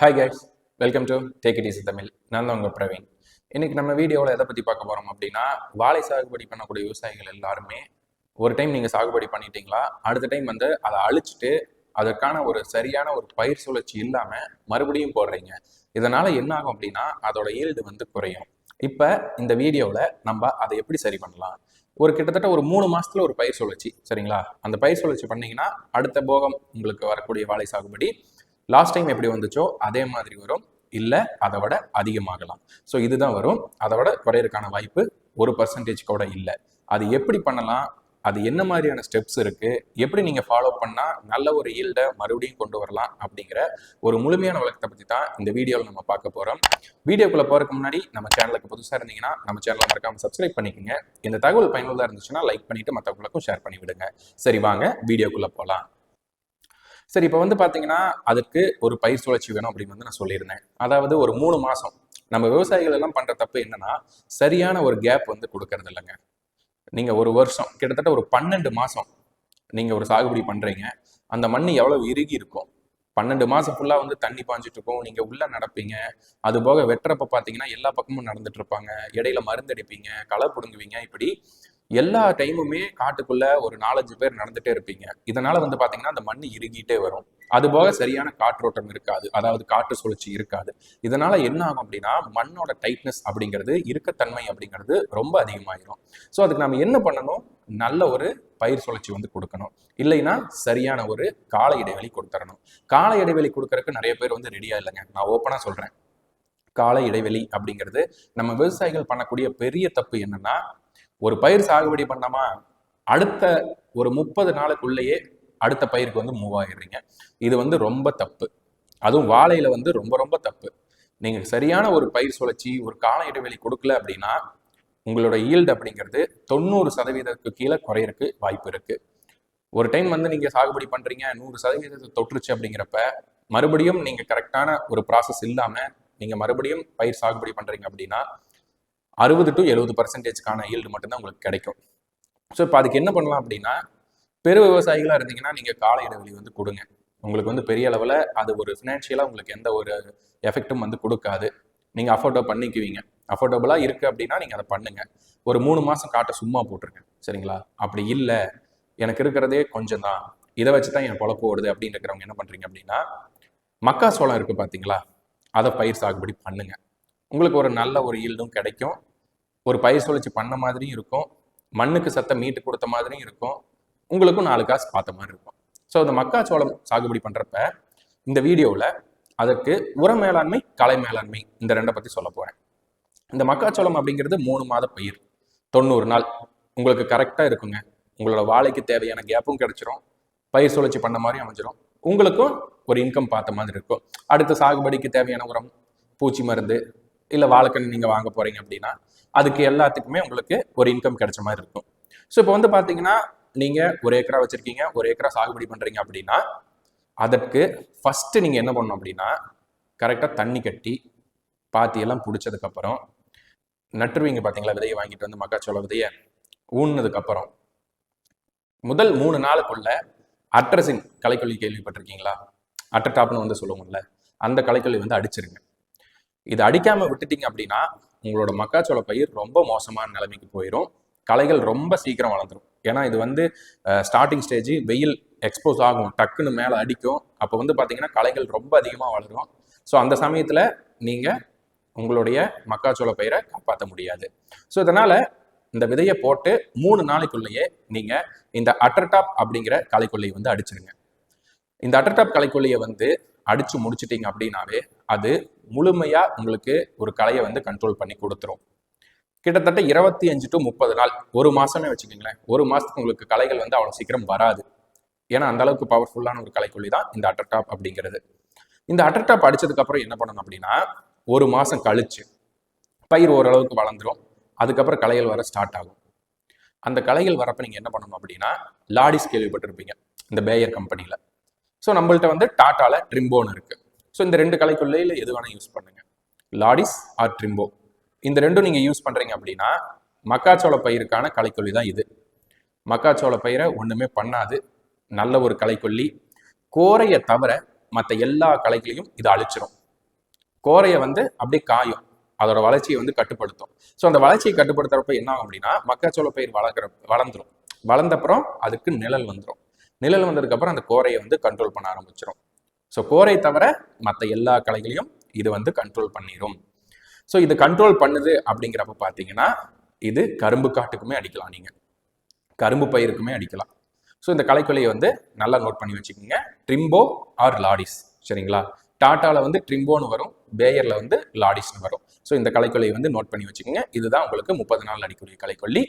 Hi guys welcome to take it easy Tamil நான் தான் உங்கள் பிரவீன். இன்னைக்கு நம்ம வீடியோவில் எதை பற்றி பார்க்க போகிறோம் அப்படின்னா வாழை சாகுபடி பண்ணக்கூடிய விவசாயிகள் எல்லாருமே ஒரு டைம் நீங்கள் சாகுபடி பண்ணிட்டீங்களா? அடுத்த டைம் வந்து அதை அழிச்சிட்டு அதற்கான ஒரு சரியான ஒரு பயிர் சுழற்சி இல்லாமல் மறுபடியும் போடுறீங்க. இதனால் என்ன ஆகும் அப்படின்னா அதோட ஈல்டு வந்து குறையும். இப்போ இந்த வீடியோவில் நம்ம அதை எப்படி சரி பண்ணலாம்? ஒரு கிட்டத்தட்ட ஒரு மூணு மாதத்தில் ஒரு பயிர் சுழற்சி சரிங்களா? அந்த பயிர் சுழற்சி பண்ணிங்கன்னா அடுத்த போகம் உங்களுக்கு வரக்கூடிய வாழை சாகுபடி லாஸ்ட் டைம் எப்படி வந்துச்சோ அதே மாதிரி வரும். இல்லை அதை விட அதிகமாகலாம். ஸோ இதுதான் வரும். அதை விட குறையிறதுக்கான வாய்ப்பு ஒரு பர்சன்டேஜ் கூட இல்லை. அது எப்படி பண்ணலாம்? அது என்ன மாதிரியான ஸ்டெப்ஸ் இருக்கு? எப்படி நீங்க ஃபாலோ பண்ணா நல்ல ஒரு ஈல்டை மறுபடியும் கொண்டு வரலாம் அப்படிங்கிற ஒரு முழுமையான வழக்கத்தை பத்தி தான் இந்த வீடியோவில் நம்ம பார்க்க போறோம். வீடியோக்குள்ள போறதுக்கு முன்னாடி நம்ம சேனலுக்கு புதுசா இருந்தீங்கன்னா நம்ம சேனலை மறக்காம சப்ஸ்கிரைப் பண்ணிக்கோங்க. இந்த தகவல் பயனுள்ளதாக இருந்துச்சுன்னா லைக் பண்ணிட்டு மற்றவங்களுக்கும் ஷேர் பண்ணி விடுங்க சரி வாங்க வீடியோக்குள்ள போகலாம் சரி இப்போ வந்து பார்த்தீங்கன்னா அதுக்கு ஒரு பயிர் சுழற்சி வேணும் அப்படின்னு வந்து நான் சொல்லியிருந்தேன். அதாவது ஒரு மூணு மாதம் நம்ம விவசாயிகள் எல்லாம் பண்ணுற தப்பு என்னன்னா சரியான ஒரு கேப் வந்து கொடுக்கறது இல்லைங்க. நீங்கள் ஒரு வருஷம் கிட்டத்தட்ட ஒரு பன்னெண்டு மாதம் நீங்கள் ஒரு சாகுபடி பண்ணுறீங்க அந்த மண் எவ்வளவு இறுகி இருக்கும்? பன்னெண்டு மாதம் ஃபுல்லாக வந்து தண்ணி பாஞ்சிட்டு இருக்கும். நீங்கள் உள்ளே நடப்பீங்க. அது போக வெட்டுறப்ப பார்த்தீங்கன்னா எல்லா பக்கமும் நடந்துட்டு இருப்பாங்க. இடையில மருந்தடிப்பீங்க களை பிடுங்குவீங்க இப்படி எல்லா டைமுமே காட்டுக்குள்ள ஒரு நாலஞ்சு பேர் நடந்துட்டே இருப்பீங்க. இதனால வந்து பாத்தீங்கன்னா அந்த மண் இறுகிட்டே வரும். அது போக சரியான காற்றோட்டம் இருக்காது. அதாவது காற்று சுழற்சி இருக்காது. இதனால என்ன ஆகும் அப்படின்னா மண்ணோட டைட்னஸ் அப்படிங்கிறது இருக்கத்தன்மை அப்படிங்கிறது ரொம்ப அதிகமாயிரும். ஸோ அதுக்கு நம்ம என்ன பண்ணணும்? நல்ல ஒரு பயிர் சுழற்சி வந்து கொடுக்கணும். இல்லைன்னா சரியான ஒரு கால இடைவெளி கொடுத்துடணும் கால இடைவெளி கொடுக்கறதுக்கு நிறைய பேர் வந்து ரெடியா இல்லைங்க. நான் ஓப்பனா சொல்றேன். கால இடைவெளி அப்படிங்கிறது நம்ம விவசாயிகள் பண்ணக்கூடிய பெரிய தப்பு என்னன்னா ஒரு பயிர் சாகுபடி பண்ணாமா அடுத்த ஒரு முப்பது நாளுக்குள்ளேயே அடுத்த பயிருக்கு வந்து மூவ் ஆகிடுறீங்க இது வந்து ரொம்ப தப்பு. அதுவும் வாழையில வந்து ரொம்ப ரொம்ப தப்பு. நீங்கள் சரியான ஒரு பயிர் சுழற்சி ஒரு கால இடைவெளி கொடுக்கல அப்படின்னா உங்களோட ஈல்டு அப்படிங்கிறது தொண்ணூறு சதவீதத்துக்கு கீழே குறையறதுக்கு வாய்ப்பு இருக்கு. ஒரு டைம் வந்து நீங்க சாகுபடி பண்றீங்க நூறு சதவீதத்தை தொற்றுச்சு அப்படிங்கிறப்ப மறுபடியும் நீங்க கரெக்டான ஒரு ப்ராசஸ் இல்லாம நீங்க மறுபடியும் பயிர் சாகுபடி பண்றீங்க அப்படின்னா அறுபது டு எழுபது பர்சன்டேஜ்க்கான ஈல்டு மட்டும்தான் உங்களுக்கு கிடைக்கும். ஸோ இப்போ அதுக்கு என்ன பண்ணலாம் அப்படின்னா பெரு விவசாயிகளாக இருந்தீங்கன்னா நீங்கள் கால இடைவெளி வந்து கொடுங்க. உங்களுக்கு வந்து பெரிய அளவில் அது ஒரு ஃபினான்ஷியலாக உங்களுக்கு எந்த ஒரு எஃபெக்ட்டும் வந்து கொடுக்காது. நீங்கள் அஃபோர்டோ பண்ணிக்குவீங்க. அஃபோர்டபுளாக இருக்குது அப்படின்னா நீங்கள் அதை பண்ணுங்கள் ஒரு மூணு மாதம் காட்டை சும்மா போட்டிருக்கேன். சரிங்களா? அப்படி இல்லை. எனக்கு இருக்கிறதே கொஞ்சம் தான் இதை வச்சு தான் என் பொழப்பு ஓடுது அப்படின்னு இருக்கிறவங்க என்ன பண்ணுறீங்க அப்படின்னா மக்காசோளம் இருக்குது பார்த்தீங்களா அதை பயிர் சாகுபடி பண்ணுங்கள் உங்களுக்கு ஒரு நல்ல ஒரு ஈல்டும் கிடைக்கும். ஒரு பயிர் சுழற்சி பண்ண மாதிரியும் இருக்கும். மண்ணுக்கு சத்த மீட்டு கொடுத்த மாதிரியும் இருக்கும். உங்களுக்கும் நாலு காசு பார்த்த மாதிரி இருக்கும். ஸோ இந்த மக்காச்சோளம் சாகுபடி பண்ணுறப்ப இந்த வீடியோவில் அதற்கு உர மேலாண்மை கலை மேலாண்மை இந்த ரெண்டை பற்றி சொல்ல போகிறேன் இந்த மக்காச்சோளம் அப்படிங்கிறது மூணு மாத பயிர். தொண்ணூறு நாள். உங்களுக்கு கரெக்டாக இருக்குங்க. உங்களோட வாழைக்கு தேவையான கேப்பும் கிடைச்சிரும். பயிர் சுழற்சி பண்ண மாதிரி அமைஞ்சிரும். உங்களுக்கும் ஒரு இன்கம் பார்த்த மாதிரி இருக்கும். அடுத்த சாகுபடிக்கு தேவையான உரம் பூச்சி மருந்து இல்லை வாழைக்கண்ணு நீங்கள் வாங்க போகிறீங்க அப்படின்னா அதுக்கு எல்லாத்துக்குமே உங்களுக்கு ஒரு இன்கம் கிடைச்ச மாதிரி இருக்கும். ஸோ இப்போ வந்து பார்த்தீங்கன்னா நீங்கள் ஒரு ஏக்கரா வச்சுருக்கீங்க ஒரு ஏக்கரா சாகுபடி பண்ணுறீங்க அப்படின்னா அதற்கு ஃபஸ்ட்டு நீங்கள் என்ன பண்ணணும் அப்படின்னா கரெக்டாக தண்ணி கட்டி பாத்தியெல்லாம் பிடிச்சதுக்கப்புறம் நட்டுருவீங்க பார்த்தீங்களா விதையை வாங்கிட்டு வந்து மக்காச்சோள விதையை ஊன்னதுக்கப்புறம் முதல் மூணு நாளுக்குள்ள அட்ரஸின் கலைக்கொல்லி கேள்விப்பட்டிருக்கீங்களா? அட்டட்டாப்னு வந்து சொல்லுவோம்ல அந்த கலைக்கொல்லி வந்து அடிச்சிருங்க. இது அடிக்காம விட்டுட்டீங்க அப்படின்னா உங்களோட மக்காச்சோள பயிர் ரொம்ப மோசமான நிலைமைக்கு போயிடும் களைகள் ரொம்ப சீக்கிரம் வளர்ந்துடும் ஏன்னா இது வந்து ஸ்டார்டிங் ஸ்டேஜ் வெயில் எக்ஸ்போஸ் ஆகும். டக்குன்னு மேலே அடிக்கும். அப்போ வந்து பார்த்தீங்கன்னா களைகள் ரொம்ப அதிகமாக வளரும். ஸோ அந்த சமயத்தில் நீங்கள் உங்களுடைய மக்காச்சோள பயிரை காப்பாற்ற முடியாது. ஸோ இதனால் இந்த விதையை போட்டு மூணு நாளைக்குள்ளேயே நீங்கள் இந்த அட்டர்டாப் அப்படிங்கிற களைக்கொல்லியை வந்து அடிச்சிருங்க. இந்த அட்டர்டாப் களைக்கொல்லியை வந்து அடித்து முடிச்சிட்டிங்க அப்படின்னாவே அது முழுமையா உங்களுக்கு ஒரு கலையை வந்து கண்ட்ரோல் பண்ணி கொடுத்துரும். கிட்டத்தட்ட இருபத்தி அஞ்சு டு முப்பது நாள் ஒரு மாசமே வச்சுக்கோங்களேன். ஒரு மாசத்துக்கு உங்களுக்கு கலைகள் வந்து அவ்வளவு சீக்கிரம் வராது. ஏன்னா அந்த அளவுக்கு பவர்ஃபுல்லான ஒரு கலைக்கொல்லி தான் இந்த அட்டர்டாப் அப்படிங்கிறது. இந்த அட்டர்டாப் அடிச்சதுக்கு அப்புறம் என்ன பண்ணணும் அப்படின்னா ஒரு மாசம் கழிச்சு பயிர் ஓரளவுக்கு வளர்ந்துரும். அதுக்கப்புறம் கலைகள் வர ஸ்டார்ட் ஆகும். அந்த கலைகள் வரப்ப நீங்க என்ன பண்ணணும் அப்படின்னா லாடிஸ் கேள்விப்பட்டிருப்பீங்க இந்த பேயர் கம்பெனியில ஸோ நம்மள்ட்ட வந்து டாட்டால ட்ரிம்போன் இருக்கு. ஸோ இந்த ரெண்டு கலைக்குள்ளையில எது வேணால் யூஸ் பண்ணுங்கள் லாடிஸ் ஆர் ட்ரிம்போ இந்த ரெண்டும் நீங்கள் யூஸ் பண்ணுறீங்க அப்படின்னா மக்காச்சோள பயிருக்கான களைக்கொல்லி தான் இது. மக்காச்சோள பயிரை ஒன்றுமே பண்ணாது. நல்ல ஒரு களைக்கொல்லி கோரையை தவிர மற்ற எல்லா களைகளையும் இது அழிச்சிரும். கோரையை வந்து அப்படியே காயும். அதோட வளர்ச்சியை வந்து கட்டுப்படுத்தும். ஸோ அந்த வளர்ச்சியை கட்டுப்படுத்துறப்ப என்ன ஆகும் அப்படின்னா மக்காச்சோள பயிர் வளர்க்குற வளர்ந்துடும் வளர்ந்தப்புறம் அதுக்கு நிழல் வந்துடும் நிழல் வந்ததுக்கப்புறம் அந்த கோரையை வந்து கண்ட்ரோல் பண்ண ஆரம்பிச்சிடும் ஸோ கோரை தவிர மற்ற எல்லா கலைகளையும் இது வந்து கண்ட்ரோல் பண்ணிடும் ஸோ இது கண்ட்ரோல் பண்ணுது அப்படிங்கிறப்ப பார்த்தீங்கன்னா இது கரும்பு காட்டுக்குமே அடிக்கலாம் நீங்கள் கரும்பு பயிருக்குமே அடிக்கலாம். ஸோ இந்த கலைக்கொல்லியை வந்து நல்லா நோட் பண்ணி வச்சுக்கோங்க. ட்ரிம்போ ஆர் லாடிஸ் சரிங்களா? டாட்டாவில் வந்து ட்ரிம்போன்னு வரும் பேயரில் வந்து லாடிஸ்னு வரும். ஸோ இந்த கலைக்கொல்லியை வந்து நோட் பண்ணி வச்சுக்கோங்க. இதுதான் உங்களுக்கு முப்பது நாள் அடிக்கூடிய கலைக்கொல்லி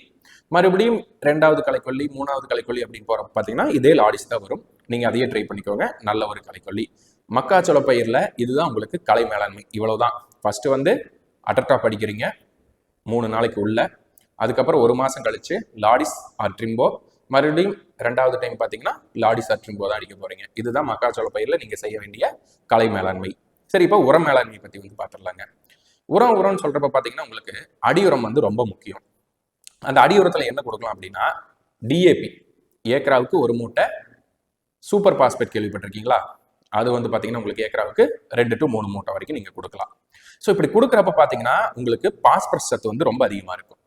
மறுபடியும் ரெண்டாவது கலைக்கொல்லி மூணாவது கலைக்கொல்லி அப்படின்னு போகிறப்ப பார்த்தீங்கன்னா இதே லாடிஸ் தான் வரும். நீங்கள் அதையே ட்ரை பண்ணிக்கோங்க. நல்ல ஒரு கலைக்கொல்லி. மக்காச்சோள பயிரில் இதுதான் உங்களுக்கு கலை மேலாண்மை. இவ்வளவுதான். ஃபர்ஸ்ட் வந்து அட்டர்டா படிக்கிறீங்க மூணு நாளைக்கு உள்ள. அதுக்கப்புறம் ஒரு மாதம் கழிச்சு லாடிஸ் ஆர் ட்ரிம்போ. மறுபடியும் ரெண்டாவது டைம் பார்த்தீங்கன்னா லாடிஸ் ஆர் ட்ரிம்போ தான் அடிக்க போறீங்க. இதுதான் மக்காச்சோள பயிரில் நீங்கள் செய்ய வேண்டிய கலை மேலாண்மை. சரி இப்போ உரம் மேலாண்மை பற்றி வந்து பார்த்துடலாங்க உரம் உரம்னு சொல்கிறப்ப பார்த்தீங்கன்னா உங்களுக்கு அடி உரம் வந்து ரொம்ப முக்கியம். அந்த அடி உரத்தில் என்ன கொடுக்கலாம் அப்படின்னா டிஏபி ஏக்கராவுக்கு ஒரு மூட்டை சூப்பர் பாஸ்பேட் கேள்விப்பட்டிருக்கீங்களா? அது வந்து பார்த்தீங்கன்னா உங்களுக்கு ஏக்கராவுக்கு ரெண்டு டு மூணு மூட்டை வரைக்கும் நீங்கள் கொடுக்கலாம். ஸோ இப்படி கொடுக்குறப்ப பார்த்தீங்கன்னா உங்களுக்கு பாஸ்பரஸ் சத்து வந்து ரொம்ப அதிகமாக இருக்கும்.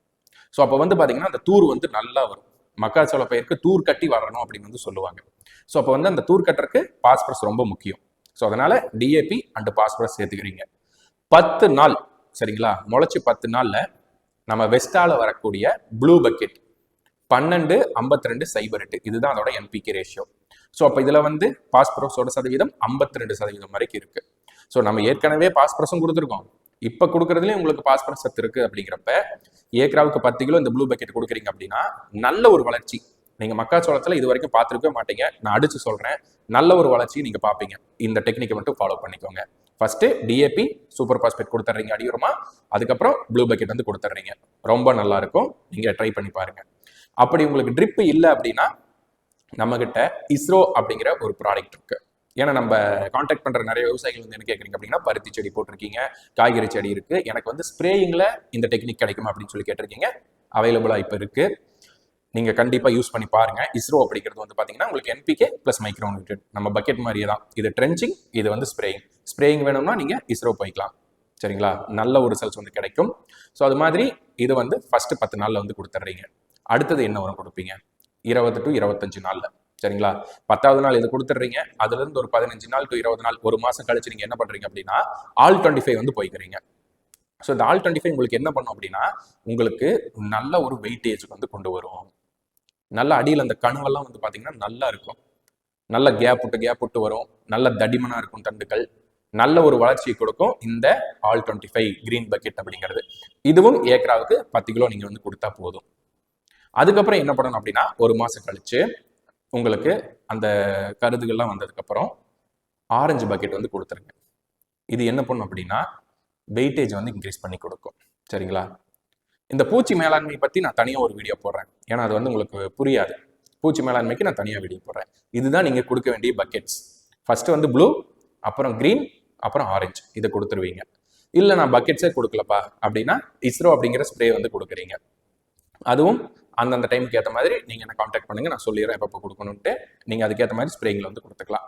ஸோ அப்போ வந்து பார்த்தீங்கன்னா அந்த தூர் வந்து நல்லா வரும். மக்காச்சோள பயிருக்கு தூர் கட்டி வரணும் அப்படின்னு வந்து சொல்லுவாங்க. ஸோ அப்போ வந்து அந்த தூர் கட்டுறதுக்கு பாஸ்பரஸ் ரொம்ப முக்கியம். ஸோ அதனால டிஏபி அண்டு பாஸ்பரஸ் சேர்த்துக்கிறீங்க. பத்து நாள் சரிங்களா? முளைச்சி பத்து நாளில் நம்ம வெஸ்டால வரக்கூடிய ப்ளூ பக்கெட் பன்னெண்டு ஐம்பத்தி ரெண்டு சைபர் எட்டு. இதுதான் அதோட என்பிகே ரேஷியோ ஸோ அப்போ இதில் வந்து பாஸ்பரஸோட சதவீதம் ஐம்பத்தி ரெண்டு சதவீதம் வரைக்கும் இருக்கு. ஸோ நம்ம ஏற்கனவே பாஸ்பரஸும் கொடுத்துருக்கோம். இப்போ கொடுக்குறதுலேயும் உங்களுக்கு பாஸ்பரஸ் சத்து இருக்கு அப்படிங்கிறப்ப ஏக்கராவுக்கு பத்து கிலோ இந்த ப்ளூ பக்கெட் கொடுக்குறீங்க அப்படின்னா நல்ல ஒரு வளர்ச்சி. நீங்கள் மக்காச்சோளத்தில் இது வரைக்கும் பார்த்துருக்கவே மாட்டீங்க. நான் அடிச்சு சொல்கிறேன் நல்ல ஒரு வளர்ச்சி நீங்கள் பார்ப்பீங்க. இந்த டெக்னிக்கை மட்டும் ஃபாலோ பண்ணிக்கோங்க. ஃபர்ஸ்ட் டிஏபி சூப்பர் பாஸ்பேட் கொடுத்துட்றீங்க அடியுரமா அதுக்கப்புறம் ப்ளூ பக்கெட் வந்து கொடுத்துட்றீங்க ரொம்ப நல்லா இருக்கும். நீங்கள் ட்ரை பண்ணி பாருங்க. அப்படி உங்களுக்கு ட்ரிப் இல்லை அப்படின்னா நம்மகிட்ட இஸ்ரோ அப்படிங்கிற ஒரு ப்ராடக்ட் இருக்கு. ஏன்னா நம்ம காண்டாக்ட் பண்ற நிறைய விவசாயிகள் வந்து என்ன கேட்குறீங்க அப்படின்னா பருத்தி செடி போட்டிருக்கீங்க காய்கறி செடி இருக்கு. எனக்கு வந்து ஸ்ப்ரேயிங்ல இந்த டெக்னிக் கிடைக்குமா அப்படின்னு சொல்லி கேட்டிருக்கீங்க. அவைலபிளா இப்போ இருக்கு. நீங்க கண்டிப்பா யூஸ் பண்ணி பாருங்க. இஸ்ரோ அப்படிங்கிறது வந்து பாத்தீங்கன்னா உங்களுக்கு என்பிகே பிளஸ் மைக்ரோனியூட்ரன் நம்ம பக்கெட் மாதிரியே தான். இது ட்ரென்ச்சிங் இது வந்து ஸ்ப்ரேயிங் ஸ்ப்ரேயிங் வேணும்னா நீங்க இஸ்ரோ போய்க்கலாம். சரிங்களா? நல்ல ஒரு ரிசல்ட்ஸ் வந்து கிடைக்கும். ஸோ அது மாதிரி இது வந்து ஃபர்ஸ்ட் பத்து நாள்ல வந்து கொடுத்துட்றீங்க. அடுத்தது என்ன உரம் கொடுப்பீங்க? இருபது டு இருபத்தஞ்சு நாள்ல. சரிங்களா? பத்தாவது நாள் இது கொடுத்துட்றீங்க? அதுல இருந்து ஒரு பதினஞ்சு நாள் டு இருபது நாள் ஒரு மாசம் கழிச்சு நீங்க என்ன பண்றீங்க அப்படின்னா ஆல் டுவெண்ட்டி ஃபைவ் வந்து போய்க்கிறீங்க. ஸோ இந்த ஆல் டுவெண்ட்டி ஃபைவ் உங்களுக்கு என்ன பண்ணும் அப்படின்னா உங்களுக்கு நல்ல ஒரு வெயிட்டேஜ் வந்து கொண்டு வரும். நல்ல அடியில் அந்த கணுவெல்லாம் வந்து பார்த்தீங்கன்னா நல்லா இருக்கும். நல்ல கேப் விட்டு கேப் விட்டு வரும். நல்ல தடிமனாக இருக்கும் தண்டுகள். நல்ல ஒரு வளர்ச்சியை கொடுக்கும் இந்த all twenty five green bucket அப்படிங்கிறது. இதுவும் ஏக்கராவுக்கு பத்து கிலோ நீங்கள் வந்து கொடுத்தா போதும். அதுக்கப்புறம் என்ன பண்ணணும் அப்படின்னா ஒரு மாதம் கழிச்சு உங்களுக்கு அந்த கருதுகள்லாம் வந்ததுக்கப்புறம் ஆரஞ்சு பக்கெட் வந்து கொடுத்துருங்க. இது என்ன பண்ணும் அப்படின்னா வெயிட்டேஜ் வந்து இன்க்ரீஸ் பண்ணி கொடுக்கும். சரிங்களா? இந்த பூச்சி மேலாண்மை பற்றி நான் தனியாக ஒரு வீடியோ போடுறேன். ஏன்னா அது வந்து உங்களுக்கு புரியாது. பூச்சி மேலாண்மைக்கு நான் தனியாக வீடியோ போடுறேன். இதுதான் நீங்கள் கொடுக்க வேண்டிய பக்கெட்ஸ் ஃபஸ்ட்டு வந்து ப்ளூ அப்புறம் க்ரீன் அப்புறம் ஆரஞ்சு இதை கொடுத்துருவீங்க. இல்லை நான் பக்கெட்ஸே கொடுக்கலப்பா. அப்படின்னா இஸ்ரோ அப்படிங்கிற ஸ்ப்ரே வந்து கொடுக்குறீங்க. அதுவும் அந்தந்த டைமுக்கு ஏற்ற மாதிரி நீங்கள் என்ன காண்டாக்ட் பண்ணுங்க. நான் சொல்லிடுறேன் எப்போ கொடுக்கணுன்ட்டு நீங்கள் அதுக்கேற்ற மாதிரி ஸ்ப்ரேயிங்கில் வந்து கொடுத்துக்கலாம்.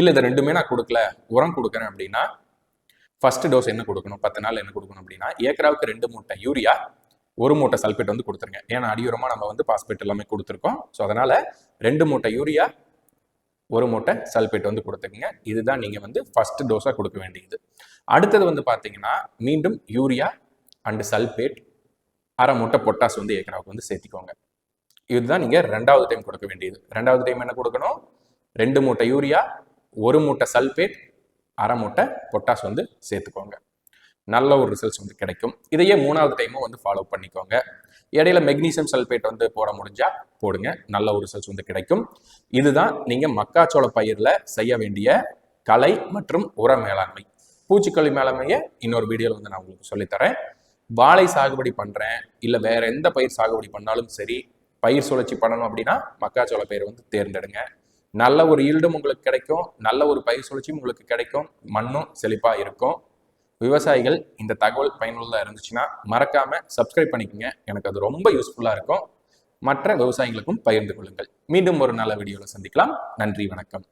இல்லை இது ரெண்டுமே நான் கொடுக்கல. உரம் கொடுக்குறேன் அப்படின்னா ஃபர்ஸ்ட் டோஸ் என்ன கொடுக்கணும்? பத்து நாள் என்ன கொடுக்கணும் அப்படின்னா ஏக்கராவுக்கு ரெண்டு மூட்டை யூரியா ஒரு மூட்டை சல்பேட் வந்து கொடுத்துருங்க. ஏன்னா அடியுரமாக நம்ம வந்து பாஸ்பேட் எல்லாமே கொடுத்துருக்கோம். ஸோ அதனால் ரெண்டு மூட்டை யூரியா ஒரு மூட்டை சல்பேட் வந்து கொடுத்துக்கங்க. இதுதான் நீங்கள் வந்து ஃபர்ஸ்ட் டோஸாக கொடுக்க வேண்டியது. அடுத்தது வந்து பார்த்தீங்கன்னா மீண்டும் யூரியா அண்டு சல்பேட் அரை மூட்டை பொட்டாஸ் வந்து ஏக்கராவுக்கு வந்து சேர்த்திக்கோங்க. இதுதான் நீங்கள் ரெண்டாவது டைம் கொடுக்க வேண்டியது. ரெண்டாவது டைம் என்ன கொடுக்கணும்? ரெண்டு மூட்டை யூரியா ஒரு மூட்டை சல்பேட் அரை மூட்டை பொட்டாஸ் வந்து சேர்த்துக்கோங்க. நல்ல ஒரு ரிசல்ட்ஸ் வந்து கிடைக்கும். இதையே மூணாவது டைமும் வந்து ஃபாலோ பண்ணிக்கோங்க. இடையில மெக்னீசியம் சல்பேட் வந்து போட முடிஞ்சா போடுங்க. நல்ல ஒரு ரிசல்ட்ஸ் வந்து கிடைக்கும். இதுதான் நீங்கள் மக்காச்சோள பயிரில் செய்ய வேண்டிய கலை மற்றும் உர மேலாண்மை. பூச்சிக்கொல்லி மேலாண்மையை இன்னொரு வீடியோவில் வந்து நான் உங்களுக்கு சொல்லித்தரேன். வாழை சாகுபடி பண்றேன் இல்லை வேற எந்த பயிர் சாகுபடி பண்ணாலும் சரி பயிர் சுழற்சி பண்ணணும் அப்படின்னா மக்காச்சோள பயிர் வந்து தேர்ந்தெடுங்க. நல்ல ஒரு ஈல்டும் உங்களுக்கு கிடைக்கும் நல்ல ஒரு பயிர் சுழற்சியும் உங்களுக்கு கிடைக்கும் மண்ணும் செழிப்பா இருக்கும். விவசாயிகள் இந்த தகவல் பயனுள்ளதாக இருந்துச்சுன்னா மறக்காம சப்ஸ்கிரைப் பண்ணிக்கோங்க. எனக்கு அது ரொம்ப யூஸ்ஃபுல்லாக இருக்கும். மற்ற விவசாயிகளுக்கும் பகிர்ந்து கொள்ளுங்கள். மீண்டும் ஒரு நல்ல வீடியோவில் சந்திக்கலாம். நன்றி வணக்கம்.